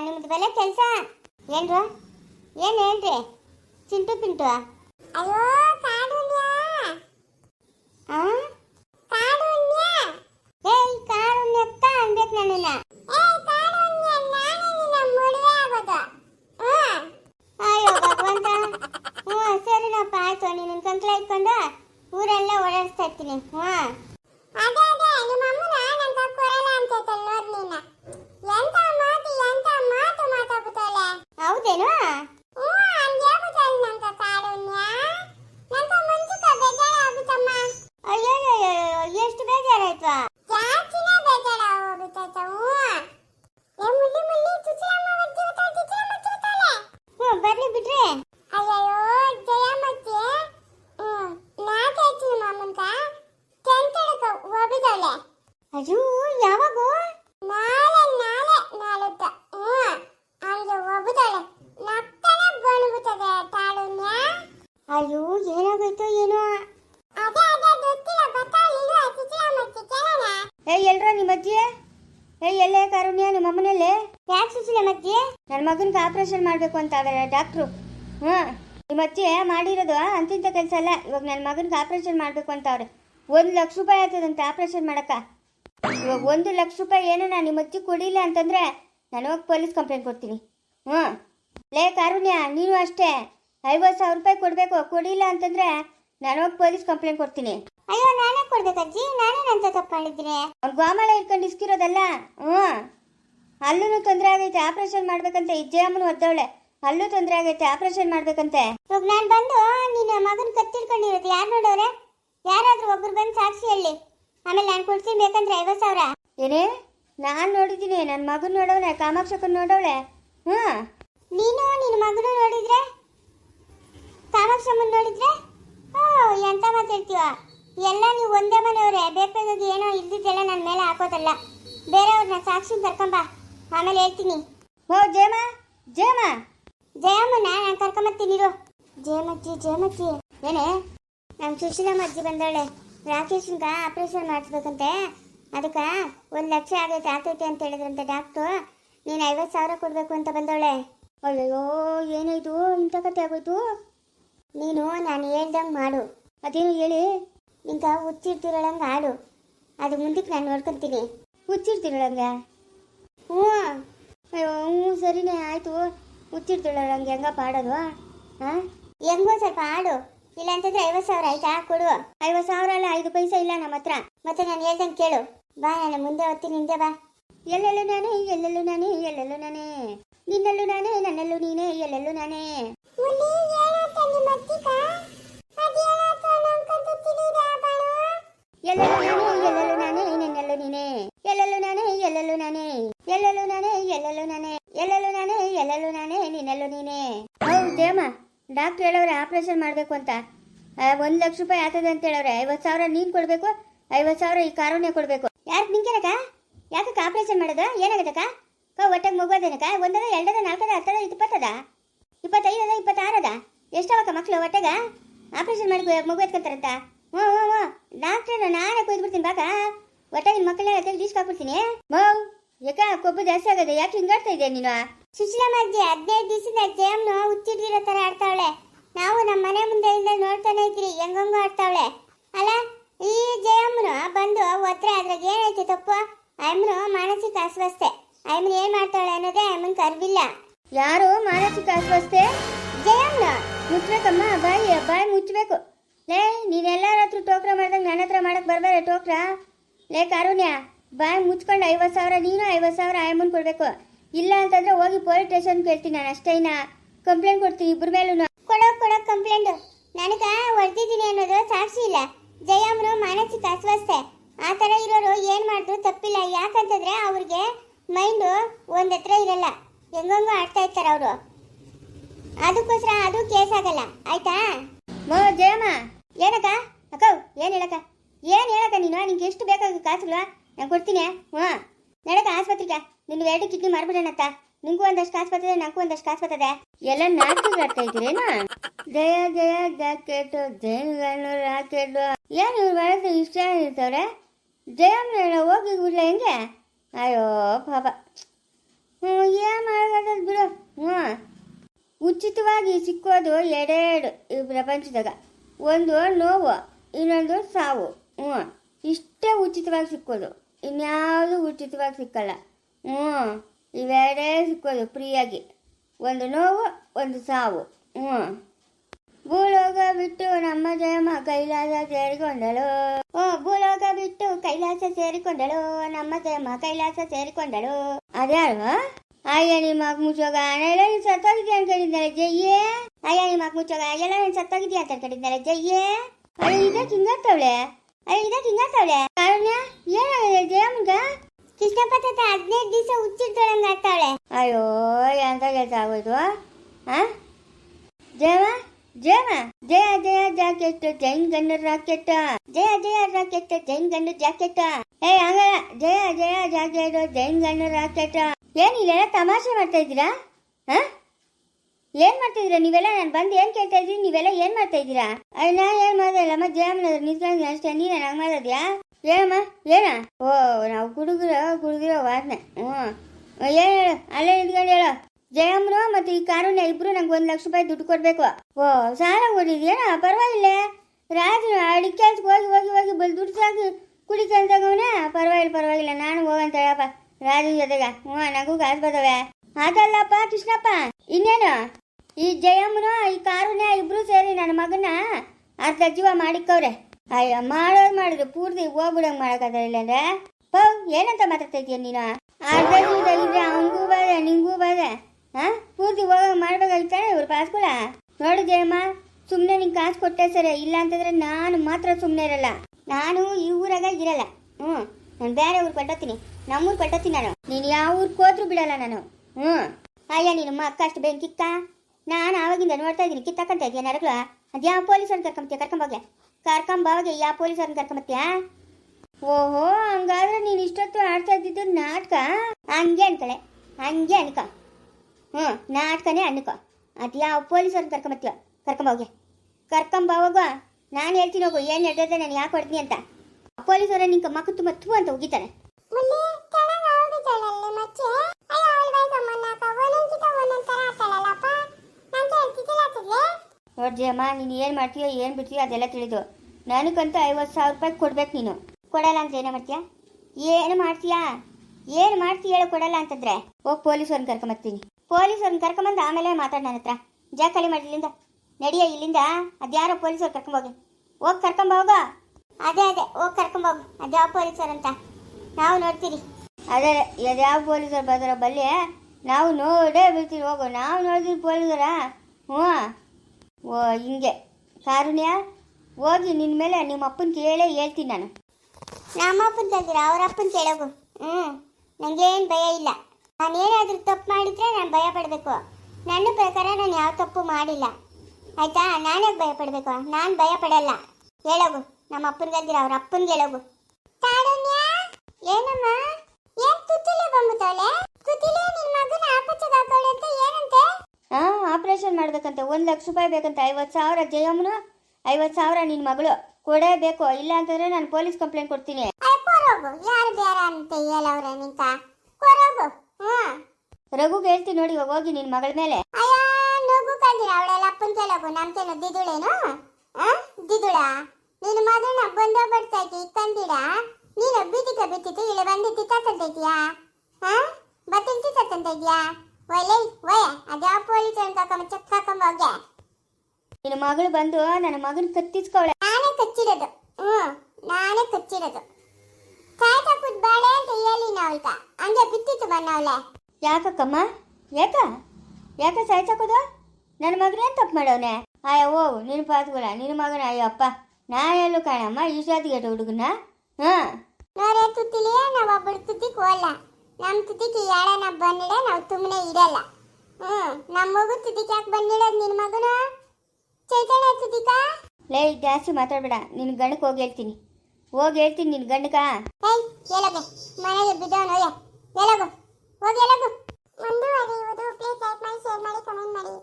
ನಿಮ್ದು ಬೆಲೆ ಕೆಲಸ? ಏನ್ರ? ಏನು ಏನ್ರಿ ಚಿಂಟು ಪಿಂಟು ಅಯ್ಯೋ ಅಯ್ಯೋ ಏನಾಗೋಯ್ತು ಏನೋ. ಏ ಎಲ್ರ ನಿಮ್ಮ ಅಜ್ಜಿ ಏ ಎಲ್ಲೇ ಕಾರುಣ್ಯ? ನಿಮ್ಮ ಅಮ್ಮನಲ್ಲೇ? ಯಾಕೆ ಸುಚಿಲ ಮಜ್ಜಿ? ನನ್ನ ಮಗನಿಗೆ ಆಪರೇಷನ್ ಮಾಡಬೇಕು ಅಂತ ಆದರೆ ಡಾಕ್ಟ್ರು ಹ್ಞೂ ನಿಮ್ಮ ಅಜ್ಜಿ ಮಾಡಿರೋದು ಅಂತಿಂತ ಕೆಲಸ ಅಲ್ಲ. ಇವಾಗ ನನ್ನ ಮಗನಿಗೆ ಆಪರೇಷನ್ ಮಾಡಬೇಕು ಅಂತ ಅವ್ರೆ. ಒಂದು ಲಕ್ಷ ರೂಪಾಯಿ ಆಗ್ತದಂತೆ ಆಪರೇಷನ್ ಮಾಡಕ್ಕ. ಇವಾಗ ಒಂದು ಲಕ್ಷ ರೂಪಾಯಿ ಏನೋ ನಾನು ನಿಮ್ಮ ಅಜ್ಜಿ ಕೊಡಿಲ್ಲ ಅಂತಂದ್ರೆ ನಾನು ಹೋಗಿ ಪೊಲೀಸ್ ಕಂಪ್ಲೇಂಟ್ ಕೊಡ್ತೀನಿ. ಹ್ಞೂ ಲೇ ಕಾರುಣ್ಯ ನೀನು ಅಷ್ಟೇ. ಐವತ್ತು ಸಾವಿರ ರೂಪಾಯಿ ಕೊಡಬೇಕು ಕೊಡಿಲ್ಲ ಅಂತಂದ್ರೆ ನಾನು ಹೋಗಿ ಪೊಲೀಸ್ ಕಂಪ್ಲೇಂಟ್ ಕೊಡ್ತೀನಿ. ಅಯ್ಯೋ ನಾನೇ ಕೊಡ್ಬೇಕಜ್ಜಿ ನಾನೇ ನಂತ ತಪ್ಪಾಳಿದ್ರೆ. ಅವ್ನು ಗೋಮಾಳ ಇಟ್ಕೊಂಡು ಇಸ್ಕಿರೋದಲ್ಲ ಹ್ಞೂ. ಅಲ್ಲೂ ತೊಂದರೆ ಆಗೈತೆ ಆಪರೇಷನ್ ಮಾಡ್ಬೇಕಂತ ಇಜ್ಜಯಮ್ಮನ ಒದ್ದವಳೆ. ಅಲ್ಲೂ ತೊಂದರೆ ಆಗೈತೆ ಆಪರೇಷನ್ ಮಾಡ್ಬೇಕಂತೆ. ಇವಾಗ ನಾನು ಬಂದು ನಿನ್ನ ಮಗನ ಕತ್ತಿಡ್ಕೊಂಡಿರೋದು ಯಾರು ನೋಡೋರೆ? ಯಾರಾದ್ರೂ ಒಬ್ರು ಬಂದು ಸಾಕ್ಷಿ ಹೇಳಿ. ಆಮೇಲೆ ನಾನು ಕೊಡ್ತೀನಿ ಬೇಕಂದ್ರೆ ಐವತ್ತು ಸಾವಿರ. ಏನೇ? ನಾನು ನೋಡಿದ್ದೀನಿ ನನ್ನ ಮಗನ ನೋಡವಳೆ ಕಾಮಾಕ್ಷಕನ್ ನೋಡವಳೆ. ಹ್ಞೂ. ನೀನು ನಿನ್ನ ಮಗನ ನೋಡಿದ್ರೆ? ಕಾಮಾಕ್ಷಮ್ಮನ್ ನೋಡಿದ್ರೆ ಓ ಎಂತ ಮಾತಾಡ್ತೀವ? ಎಲ್ಲ ನೀವು ಒಂದೇ ಮನೆಯವರೇ ಬೇಕಾಗಿ ಏನೋ ಇಲ್ದಿದ್ದೆಲ್ಲ ನನ್ನ ಮೇಲೆ ಹಾಕೋದಲ್ಲ. ಬೇರೆಯವ್ರನ್ನ ಸಾಕ್ಷಿ ಕರ್ಕೊಂಬ. ಆಮೇಲೆ ಹೇಳ್ತೀನಿ. ಓ, ಜಯಮ್ಮ ಜಯಮ್ಮ. ಜಯಮ್ಮನ ನಾನು ಕರ್ಕೊಂಬರ್ತೀನಿರು ಜಯಮಕ್ಕಿ ಜಯಮಜ್ಜಿ ಏನೇ? ನಮ್ಮ ಸುಶೀಲಮ್ಮ ಅಜ್ಜಿ ಬಂದವಳೆ. ರಾಕೇಶನ್ಗ ಆಪ್ರೇಷನ್ ಮಾಡಿಸ್ಬೇಕಂತೆ. ಅದಕ್ಕೆ ಒಂದು ಲಕ್ಷ ಆಗೈತೆ, ಆಗ್ತೈತೆ ಅಂತ ಹೇಳಿದ್ರಂತೆ ಡಾಕ್ಟ್ರು ನೀನು ಐವತ್ತು ಸಾವಿರ ಕೊಡಬೇಕು ಅಂತ ಬಂದವಳೆ. ಅಯ್ಯೋ ಏನಾಯ್ತು ಇಂಥ ಕತೆ ಆಗೋಯ್ತು. ನೀನು ನಾನು ಹೇಳ್ದಂಗೆ ಮಾಡು. ಅದೇನು ಹೇಳಿ? ನಿಂಗೆ ಹುಚ್ಚಿರ್ತಿರೋಳಂಗೆ ಆಡು. ಅದು ಮುಂದಕ್ಕೆ ನಾನು ನೋಡ್ಕೊತೀನಿ. ಹುಚ್ಚಿರ್ತಿರೋಳಂಗೆ ಹ್ಞೂ. ಅಯ್ಯೋ, ಹ್ಞೂ, ಸರಿನೇ, ಆಯಿತು. ಹುಚ್ಚಿರ್ತಿರೋಳಂಗೆ ಹೆಂಗಪ್ಪ ಆಡೋದು? ಹಾಂ ಹೆಂಗೋ ಸ್ವಲ್ಪ ಆಡು. ಇಲ್ಲ ಅಂತಂದ್ರೆ ಐವತ್ತು ಸಾವಿರ ಆಯ್ತಾ? ಕೊಡು. ಐವತ್ತು ಸಾವಿರ ಅಲ್ಲ, ಐದು ಪೈಸೆ ಇಲ್ಲ ನಮ್ಮ ಹತ್ರ. ಮತ್ತೆ ನಾನು ಹೇಳ್ದಂಗೆ ಕೇಳು. ಬಾ, ನಾನು ಮುಂದೆ ಓದ್ತೀನಿ ಹಿಂದೆ ಬಾ. ಎಲ್ಲೆಲ್ಲೂ ನಾನೇ ಎಲ್ಲೆಲ್ಲೂ ನಾನೇ ಎಲ್ಲೆಲ್ಲೂ ನಾನೇ. ನಿನ್ನಲ್ಲೂ ನಾನೇ, ನನ್ನಲ್ಲೂ ನೀನೇ, ಎಲ್ಲೆಲ್ಲೂ ನಾನೇ. ಎಲ್ಲೆಲ್ಲೂ ನಾನೇ ಎಲ್ಲೆಲ್ಲೂ ನಾನೇ ಎಲ್ಲೆಲ್ಲೂ ನಾನೇ ಎಲ್ಲೆಲ್ಲೂ ನಾನೇ. ಎಲ್ಲೆಲ್ಲೂ ನಾನೇ ಎಲ್ಲೆಲ್ಲೂ ನಾನೇ. ಎಲ್ಲೆಲ್ಲೂ ನಾನೇ ಎಲ್ಲೆಲ್ಲೂ ನಾನೇ, ನಿನ್ನಲ್ಲೂ ನೀನೇ. ಹೌದು ದೇಮ ಡಾಕ್ಟರ್ ಹೇಳವ್ರೆ ಆಪರೇಷನ್ ಮಾಡಬೇಕು ಅಂತ. ಒಂದು ಲಕ್ಷ ರೂಪಾಯಿ ಆತದ ಅಂತ ಹೇಳವ್ರೆ ಐವತ್ತು ಸಾವಿರ ನೀನು ಕೊಡಬೇಕು, ಐವತ್ತು ಸಾವಿರ ಈ ಕಾರುಣ್ಯ ಕೊಡಬೇಕು. ಯಾಕೆ ನಿಂಗೇನಕ್ಕ? ಯಾಕ ಆಪರೇಷನ್ ಮಾಡೋದು? ಏನಾಗತ್ತಕ್ಕ? ಹೊಟ್ಟೆಗೆ ಮಗುವದೇನಕ್ಕ? ಒಂದದ, ಎರಡದ, ನಾಲ್ಕದ, ಹತ್ತದ, ಇಪ್ಪತ್ತದ? ಇಪ್ಪತ್ತೈದದ ಇಪ್ಪತ್ತಾರದ? ಎಷ್ಟವಕ್ಕ ಮಕ್ಕಳು ಹೊಟ್ಟೆಗ ಆಪರೇಷನ್ ಮಾಡಿ ಮಗು ಎತ್ಕೊಂತಾರಂತ? ಹ್ಞೂ ಹ್ಞೂ ಹ್ಞೂ. ಡಾಕ್ಟ್ರ್ ನಾನೇ ಕೊಯ್ದ್ಬಿಡ್ತೀನಿ ಬಾಕ. ಹೊಟ್ಟೆಗಿನ ಮಕ್ಕಳನ್ನ ತೆಗೆದು ದೀಸ್ಕ್ ಹಾಕ್ಬಿಡ್ತೀನಿ. ಮೌ, ಯಾಕ ಕೊಬ್ಬು ಜಾಸ್ತಿ ಆಗದೆ? ಯಾಕೆ ಹಿಂಗಾಡ್ತಾ ಇದೆಯಾ ನೀನು? ಸುಶೀಲಮ್ಮ ಹದಿನೈದು ದಿವಸದ ಜಯಮ್ನು ಹುಚ್ಚಿಡ್ದಿರೋ ಥರ ಆಡ್ತಾವಳೆ. ನಾವು ನಮ್ಮ ಮನೆ ಮುಂದೆಯಿಂದ ನೋಡ್ತಾನೆ ಇದ್ರಿ ಹೆಂಗಂಗೂ ಆಡ್ತಾವಳೆ. ಅಲ್ಲ, ಈ ಜಯಮ್ಮನು ಬಂದು ಒತ್ತರೆ ಅದ್ರಾಗ ಏನೈತೆ ತಪ್ಪು? ಅಮ್ಮನು ಮಾನಸಿಕ ಅಸ್ವಸ್ಥೆ. ಅಮ್ಮನ ಏನು ಮಾಡ್ತಾಳೆ ಅನ್ನೋದೇ ಅಮ್ಮನ ಕರ್ವಿಲ್ಲ ಯಾರು ಮಾನಸಿಕ ಅಸ್ವಸ್ಥೆ? ಜಯಮ್ಮ ಮುಚ್ಬೇಕಮ್ಮ ಬಾಯಿ ಬಾಯಿ ಮುಚ್ಚಬೇಕು. ಲೇ, ನೀನೆಲ್ಲಾರ ಹತ್ರ ಟೋಕ್ರ ಮಾಡ್ದಂಗೆ ನನ್ನ ಹತ್ರ ಮಾಡಕ್ ಬರ್ಬೇಡ ಟೋಕ್ರ. ಲೇ, ಕಾರುಣ್ಯ, ಬಾಯಿ ಮುಚ್ಕೊಂಡು ಐವತ್ತು ಸಾವಿರ, ನೀನು ಐವತ್ತು ಸಾವಿರ ಆಯಮನ್ ಕೊಡ್ಬೇಕು. ಇಲ್ಲ ಅಂತಂದ್ರೆ ಹೋಗಿ ಪೊಲೀಸ್ ಸ್ಟೇಷನ್ ಕೇಳ್ತೀನಿ ನಾನು ಅಷ್ಟೇ ಇನ್ನ. ಕಂಪ್ಲೇಂಟ್ ಕೊಡ್ತೀನಿ ಇಬ್ಬರ ಮೇಲೂ ಕೊಡೋ ಕೊಡೋ ಕಂಪ್ಲೇಂಟ್. ನನಗೆ ಹೊಡೆದಿದ್ದೀನಿ ಅನ್ನೋದು ಸಾಕ್ಷಿ ಇಲ್ಲ. ಜಯಮ್ಮರು ಮಾನಸಿಕ ಅಸ್ವಸ್ಥೆ. ಆ ಥರ ಇರೋರು ಏನು ಮಾಡಿದ್ರು ತಪ್ಪಿಲ್ಲ. ಯಾಕಂತಂದ್ರೆ ಅವ್ರಿಗೆ ಮೈಂಡು ಒಂದತ್ರ ಇರಲ್ಲ. ಹೆಂಗಂಗೋ ಆಡ್ತಾ ಇರ್ತಾರೆ ಅವರು. ಅದಕ್ಕೋಸ್ಕರ ಅದು ಕೇಸ್ ಆಗಲ್ಲ, ಆಯ್ತಾ? ಮೋ, ಜಯಮ್ಮ ಏನಕ್ಕ ಅಕ್ಕ, ಏನ್ ಹೇಳಕ್ಕ? ಏನ್ ಹೇಳಕ್ಕ ನೀನು? ನಿಂಗೆ ಎಷ್ಟು ಬೇಕಾಗ ಕಾಸುಗಳ? ನಾನು ಕೊಡ್ತೀನಿ, ಹ್ಞೂ. ನಡಕ ಆಸ್ಪತ್ರೆಗೆ. ನಿನ್ಗೆ ಎರಡು ಕಿಡ್ನಿ ಮಾಡ್ಬಿಡೋಣತ್ತ ನಿಂಗೂ ಒಂದಷ್ಟು ಕಾಸು ಬರ್ತದೆ ಒಂದಷ್ಟು ಕಾಸು ಎಲ್ಲ ನಾಲ್ಕು ಬರ್ತಾ ಇದ್ದೀರೇನು? ಜಯ ಜಯ ಜಾಕೆಟ್ ಜೈನ್ಗಳು ರಾಕೆಟ್ ಏನು ಇವ್ರು ಬರೋದು ಇಷ್ಟ ಇರ್ತವ್ರೆ? ಜಯಮ್ಮ ಹೋಗಿ ಬಿಡ್ಲ ಹೆಂಗೆ? ಅಯ್ಯೋ, ಪಾಪ. ಏನು ಬಿಡು. ಹ್ಞೂ ಉಚಿತವಾಗಿ ಸಿಕ್ಕೋದು ಎರಡೆರಡು ಈ ಪ್ರಪಂಚದಾಗ. ಒಂದು ನೋವು, ಇನ್ನೊಂದು ಸಾವು. ಹ್ಞೂ ಇಷ್ಟೇ ಉಚಿತವಾಗಿ ಸಿಕ್ಕೋದು. ಇನ್ಯಾವುದು ಉಚಿತವಾಗಿ ಸಿಕ್ಕಲ್ಲ. ಹ್ಞೂ ಇವೆರಡೇ ಸಿಕ್ಕೋದು ಫ್ರೀಯಾಗಿ. ಒಂದು ನೋವು, ಒಂದು ಸಾವು. ಹ್ಞೂ ಭೂಲೋಕ ಬಿಟ್ಟು ನಮ್ಮ ಜಯಮ್ಮ ಕೈಲಾಸ ಸೇರಿಕೊಂಡಳು. ಓ, ಭೂಲೋಕ ಬಿಟ್ಟು ಕೈಲಾಸ ಸೇರಿಕೊಂಡಳು. ನಮ್ಮ ಜಯಮ್ಮ ಕೈಲಾಸ ಸೇರಿಕೊಂಡಳು. ಅದ್ಯಾರು ಅಯ್ಯ, ನಿಮ್ಮ ಮಗ ಮುಚ್ಚೋಗ ಎಲ್ಲ ನೀನು ಸತ್ತೋಗಿದ್ಯಾ ಅನ್ಕೊಂಡಿದ್ದಾಳೆ ಜಯ್ಯೇ ಅಯ್ಯ, ನಿಮ್ಮ ಮಗ ಮುಚ್ಚೋಗ ಎಲ್ಲ ನೀನು ಸತ್ತೋಗಿದ್ಯಾ ಅಂತ ಅನ್ಕೊಂಡಿದ್ದಾಳೆ ಜಯ್ಯೇ ಅಯ್ಯ, ಇದಕ್ಕೆ ಹಿಂಗತ್ತವಳೆ ಅಯ್ಯ, ಇದಕ್ಕೆ ಹಿಂಗತ್ತವಳೆ ಕಾರಣ ಏನಾಗಿದೆ ಜಯಮ್ಮಗ? ಕೃಷ್ಣಪ್ಪ ತಾತ ಹದಿನೈದು ದಿವಸ ಹುಚ್ಚಿಡ್ತಾಳಂಗ ಅಯ್ಯೋ, ಎಂತ ಕೆಲಸ ಆಗೋಯ್ತು ಹಾ ಜಯಮ ಜಯಮ ಜಯ ಜಯ ಜಾಕೆಟ್ ಜೈನ್ ಗಂಡು ರಾಕೆಟ್ ಜಯ ಜಯ ರಾಕೆಟ್ ಜೈನ್ ಗಂಡು ಜಾಕೆಟ್ ಏ ಹಂಗಲ್ಲ ಜಯ ಜಯ ಜಾಕೆಟ್ ಜೈನ್ ಗಂಡು ರಾಕೆಟ್ ಏನ್ ಇಲ್ಲೆಲ್ಲ ತಮಾಷೆ ಮಾಡ್ತಾ ಇದ್ದೀರಾ ಹಾ ಏನ್ ಮಾಡ್ತಾ ಇದೀರಾ ನೀವೆಲ್ಲ ನಾನು ಬಂದು ಏನ್ ಕೇಳ್ತಾ ಇದ್ದೀನಿ ನೀವೆಲ್ಲ ಏನ್ ಮಾಡ್ತಾ ಇದ್ದೀರಾ ಅಯ್ಯ ನಾ ಏನ್ ಮಾಡ್ದಲ್ಲಮ್ಮ ಜಯಮ್ಮನ ನಿಂತ್ಕೊಂಡು ಅಷ್ಟೇ ನೀನು ನಂಗೆ ಮಾಡೋದ್ಯಾ ಏನಮ್ಮ ಏನ ಓ ನಾವು ಕುಡುಗ್ರ ಕುಡುಗಿರೋ ವಾಸನೆ ಹ್ಞೂ ಏನು ಹೇಳು ಅಲ್ಲೇ ನಿಂತ್ಕೊಂಡು ಹೇಳು ಜಯಮ್ಮರು ಮತ್ತು ಈ ಕಾರುಣ್ಯ ಇಬ್ರು ನಂಗೆ ಒಂದು ಲಕ್ಷ ರೂಪಾಯಿ ದುಡ್ಡು ಕೊಡ್ಬೇಕು. ಓ, ಸಾಲ ಕೊಟ್ಟಿದ್ಯೇನ ಪರವಾಗಿಲ್ಲ. ಅಡಿಕೆ ಕೆಲ್ಸಕ್ಕೆ ಹೋಗಿ ಹೋಗಿ ಹೋಗಿ ಬಲ್ ದುಡ್ಡು ಸಾಕು. ಕುಡಿಕೊಂಡವನ ಪರವಾಗಿಲ್ಲ ಪರವಾಗಿಲ್ಲ. ನಾನು ಹೋಗಂತ ಹೇಳಪ್ಪ. ರಾಜ ಜೊತೆಗೆ. ಹ್ಞೂ ನನಗೂ ಕಾಸು ಬರ್ತವೆ. ಅದಲ್ಲಪ್ಪ ಕೃಷ್ಣಪ್ಪ, ಇನ್ನೇನು? ಈ ಜಯಮ್ಮನ ಈ ಕಾರುಣ್ಯ ಇಬ್ರು ಸೇರಿ ನನ್ನ ಮಗನ ಅರ್ಧ ಜೀವ ಮಾಡಿಕ್ಕವ್ರೆ. ಅಯ್ಯ ಮಾಡೋದು ಮಾಡಿದ್ರು. ಪೂರ್ತಿ ಹೋಗ್ಬಿಡಂಗ್ ಮಾಡಕ್ಕಾಗ ಇಲ್ಲಂದ್ರೆ ಹೋ ಏನಂತ ಮಾತಾಡ್ತಾ ಇದೀಯ ನೀನು? ಅರ್ಧ ಜೀವದಾಗಿದ್ರೆ ಅವನಿಗೂ ಬಾದೆ, ನಿಂಗೂ ಬಾದೆ. ಹಾ? ಪೂರ್ತಿ ಹೋಗೋ ಮಾಡ್ಬೇಕಾಗಿತ್ತಾನೆ ಇವ್ರು ಪಾಸ್ಗಳ ನೋಡು ಜಯಮ್ಮ ಸುಮ್ಮನೆ ನಿಂಗೆ ಕಾಸು ಕೊಟ್ಟೆ ಸರಿ, ಇಲ್ಲ ಅಂತಂದ್ರೆ ನಾನು ಮಾತ್ರ ಸುಮ್ಮನೆ ಇರಲ್ಲ. ನಾನು ಈ ಊರಾಗ ಇರಲ್ಲ. ಹ್ಞೂ ನಾನು ಬೇರೆ ಊರು ಕೊಟ್ಟೋತೀನಿ ನಮ್ಮೂರು ಕೊಟ್ಟೋತೀನಿ ನಾನು. ನೀನು ಯಾವ ಊರಿಗೆ ಹೋದ್ರೂ ಬಿಡಲ್ಲ ನಾನು. ಹ್ಞೂ ಅಯ್ಯ, ನೀನು ಅಕ್ಕ, ಅಷ್ಟು ಬೆಂಕಿಕ್ಕ ನಾನು ಆವಾಗಿಂದ ನೋಡ್ತಾ ಇದ್ದೀನಿ. ಕಿತ್ತಕ್ಕಂತ ಇದೆಯಾ ಅದು ಯಾವ ಪೊಲೀಸರನ್ನ ಕರ್ಕೊಂಬತ್ತೀಯ ಕರ್ಕೊಂಬೋಗೆ ಕರ್ಕೊಂಬಾವಾಗೆ ಯಾವ ಪೊಲೀಸರನ್ನ ಕರ್ಕೊಂಬತ್ತೀಯಾ ಓಹೋ, ಹಂಗಾದ್ರೆ ನೀನು ಇಷ್ಟೊತ್ತು ಆಡ್ತಾ ಇದ್ದಿದ್ದು ನಾಟಕ? ಹಂಗೆ ಅನ್ಕಳೆ. ಹಂಗೆ ಅನ್ಕ. ಹ್ಞೂ ನಾಟಕನೇ ಅಣ್ಣಕೋ ಅದು ಯಾವ ಪೊಲೀಸರನ್ನ ಕರ್ಕೊಂಬತ್ತೀವ? ಕರ್ಕೊಂಬೋಗೆ ಕರ್ಕೊಂಬೋಗ ನಾನು ಹೇಳ್ತೀನಿ ಹೋಗು ಏನು ನಡೆದ್ರೆ ನಾನು ಯಾಕೆ ಹೊಡ್ತೀನಿ ಅಂತ. ಪೊಲೀಸರ ನಿಂಗೆ ಮಕ್ಕ ತುಂಬ ಥೂ ಅಂತ ಹೋಗಿತಾನೆ ನೋಡ್ರಿ ಅಮ್ಮ ನೀನು ಏನು ಮಾಡ್ತೀಯೋ ಏನು ಬಿಡ್ತೀಯೋ ಅದೆಲ್ಲ ತಿಳಿದು. ನನಗಂತೂ ಐವತ್ತು ಸಾವಿರ ರೂಪಾಯಿ ಕೊಡ್ಬೇಕು ನೀನು. ಕೊಡಲ್ಲ ಅಂತ ಏನೋ ಮಾಡ್ತೀಯಾ ಏನು ಮಾಡ್ತೀಯಾ? ಏನು ಮಾಡ್ತೀಯ ಹೇಳು ಕೊಡಲ್ಲ ಅಂತಂದ್ರೆ. ಹೋಗಿ ಪೊಲೀಸವ್ರನ್ನ ಕರ್ಕೊಂಬರ್ತೀನಿ ಪೊಲೀಸವ್ರನ್ನ ಕರ್ಕೊಂಬಂದು ಆಮೇಲೆ ಮಾತಾಡಿ ನನ್ನ ಹತ್ರ. ಜಾಕಳಿ ಖಾಲಿ ಮಾಡಿ ಇಲ್ಲಿಂದ. ನಡಿಯ ಇಲ್ಲಿಂದ. ಅದ್ಯಾರೋ ಪೊಲೀಸರು ಕರ್ಕೊಂಬೋಗಿ ಹೋಗಿ. ಕರ್ಕೊಂಬೋಗ ಅದೇ ಅದೇ. ಹೋಗಿ ಕರ್ಕೊಂಬೋಗು ಅದ್ಯಾವ ಪೊಲೀಸರು ಅಂತ. ನಾವು ನೋಡ್ತೀರಿ. ಅದೇ ಯಾವ ಪೊಲೀಸರು ಬರ್ತಾರೋ ಬಲ್ಲಿ ನಾವು ನೋಡೇ ಬಿಡ್ತೀವಿ ಹೋಗು. ನಾವು ನೋಡ್ತೀವಿ ಪೊಲೀಸರ. ಹ್ಞೂ. ಓ ಹಿಂಗೆ. ಕಾರುಣ್ಯ ಹೋಗಿ ನಿನ್ನ ಮೇಲೆ ನಿಮ್ಮ ಅಪ್ಪನ ಕೇಳೇ ಹೇಳ್ತೀನಿ ನಾನು. ನಮ್ಮ ಅಪ್ಪನ ಕೇಳ್ತೀರಾ ಅವ್ರ ಅಪ್ಪನ ಕೇಳೋಗು. ಹ್ಞೂ. ನನಗೇನು ಭಯ ಇಲ್ಲ. ನಾನು ಏನಾದರೂ ತಪ್ಪು ನಾನು ಭಯ ಪಡಬೇಕು. ನನ್ನ ಪ್ರಕಾರ ನಾನು ಯಾವ ತಪ್ಪು ಮಾಡಿಲ್ಲ. ಆಯ್ತಾ? ನಾನೇ ಭಯ ಪಡಬೇಕು? ನಾನು ಭಯ ಪಡಲ್ಲ. ಹೇಳೋಗು. ನಮ್ಮ ಅಪ್ಪನ ಗಂದಿರ ಅವ್ರ ಅಪ್ಪನ ಹೇಳೋಗು. ತಾಡುಣ್ಯ ಏನಮ್ಮ? ಏನ್ ತುತ್ತಿಲೆ ಬಂದ್ಬಿಟ್ಟವಳೆ? ತುತ್ತಿಲೆ ನಿನ್ನ ಮಗನ ಆಪಚ್ಚಗ ಹಾಕೊಳ್ಳಿ ಅಂತ ಏನಂತೆ? ಹಾಂ ಆಪ್ರೇಷನ್ ಮಾಡ್ಬೇಕಂತೆ. ಒಂದು ಲಕ್ಷ ರೂಪಾಯಿ ಬೇಕಂತೆ. ಐವತ್ತು ಸಾವಿರ ಜಯಮ್ಮನು ಐವತ್ತು ಸಾವಿರ ನಿನ್ನ ಮಗಳು. ಕೊಡೇಬೇಕು ಇಲ್ಲ ಅಂತಂದ್ರೆ ನಾನು ಪೊಲೀಸ್ ಕಂಪ್ಲೇಂಟ್ ಕೊಡ್ತೀನಿ. ಯಾರು ಬೇರೆ ಅಂತ ಹೇಳವ್ರೆ ನಿಂತ. ಕೊರೋಗು ಹ್ಮ್. ರಘುಗೆ ಹೇಳ್ತೀನಿ ನೋಡಿ ಇವಾಗ ಹೋಗಿ ನಿನ್ ಮಗಳ ಮೇಲೆ. ಅಯ್ಯ ನಗು ಕಂದಿರ ಅವಳೆಲ್ಲ ಅಪ್ಪನ ಕೇಳೋಗು ನಮ್ತೇನು ದಿದುಳೇನು? ದಿದುಳ? ನೀನು ಮಗನ ಬಂದ ಬರ್ತೈತಿ ಕಂದಿಡ? ನೀನು ಬೀದಿಕ ಬಿತ್ತಿತ್ತು ಇಲ್ಲಿ ಬಂದು ತಂದೈತಿಯಾ ಹಾ ಬತ್ತಿನ ತಿತ್ತಾಕಂತ ಇದೆಯಾ ಒಯ್ಲೈ ಒಯ್ಯ ಅದ್ಯಾವ ಪೊಲೀಸ್ ಕಮ್ಮ ಚೆಕ್ ಹಾಕೊಂಬೋಗೆ ನಿನ್ನ ಮಗಳು ಬಂದು ನನ್ನ ಮಗನ ಕತ್ತಿಸ್ಕೊಳ್ಳೆ ನಾನೇ ಕಚ್ಚಿರೋದು ಹ್ಮ್ ನಾನೇ ಕಚ್ಚಿರೋದು ಕಾಯ್ತಾ ಕೂತ್ ಬಾಳೆ ಅಂತ ಹೇಳಿ ನಾವೀಗ ಹಂಗೆ ಬಿತ್ತಿತ್ತು ಬನ್ನವಳೆ ಯಾಕಕ್ಕಮ್ಮ ಯಾಕ? ಯಾಕ ಸಾಯ್ಸಾಕೋದು ನನ್ನ ಮಗನೇನು ತಪ್ಪು ಮಾಡವನೆ? ಅಯ್ಯೋ ಓ ನಿನ್ನ ಪಾತ್ಗಳ ನಿನ್ನ ಮಗನ ಅಯ್ಯೋ ಅಪ್ಪ. ನಾನೆಲ್ಲೂ ಕಾಣಮ್ಮ ಇಷ್ಟೊತ್ತಿಗೆ ಹುಡುಗನ? ಹಾಂ. ನೋರೇ ತುತ್ತಿಲಿ ನಾವು ಒಬ್ಬರು ತುತ್ತಿಗೆ ಹೋಗಲ್ಲ ನಮ್ಮ ತುತ್ತಿಗೆ ಯಾರನ್ನ ಬಂದಿಡೆ ನಾವು ತುಂಬನೆ ಇರಲ್ಲ. ಹ್ಞೂ ನಮ್ಮ ಮಗು ತುತ್ತಿಗೆ ಯಾಕೆ ಬಂದಿಡೋದು ನಿನ್ನ ಮಗನ? ಚೈತನ್ಯ ತುತ್ತಿಕ ಲೇ ಜಾಸ್ತಿ ಮಾತಾಡ್ಬೇಡ ನಿನ್ನ ಗಂಡಕ್ಕೆ ಹೋಗಿ ಹೇಳ್ತೀನಿ. ಹೋಗಿ ಹೇಳ್ತೀನಿ ನಿನ್ನ ಗಂಡಕ ಏಯ್ ಹೇಳಗೆ ಮನೆಗೆ ಬಿದ್ದವನು ಹೇಳಗು ಹೋಗಿ ಎಲ್ಲದು ಮುಂದುವರಿಯುವುದು ಪ್ಲೀಸ್ ಲೈಕ್ ಮಾಡಿ ಶೇರ್ ಮಾಡಿ ಕಮೆಂಟ್ ಮಾಡಿ.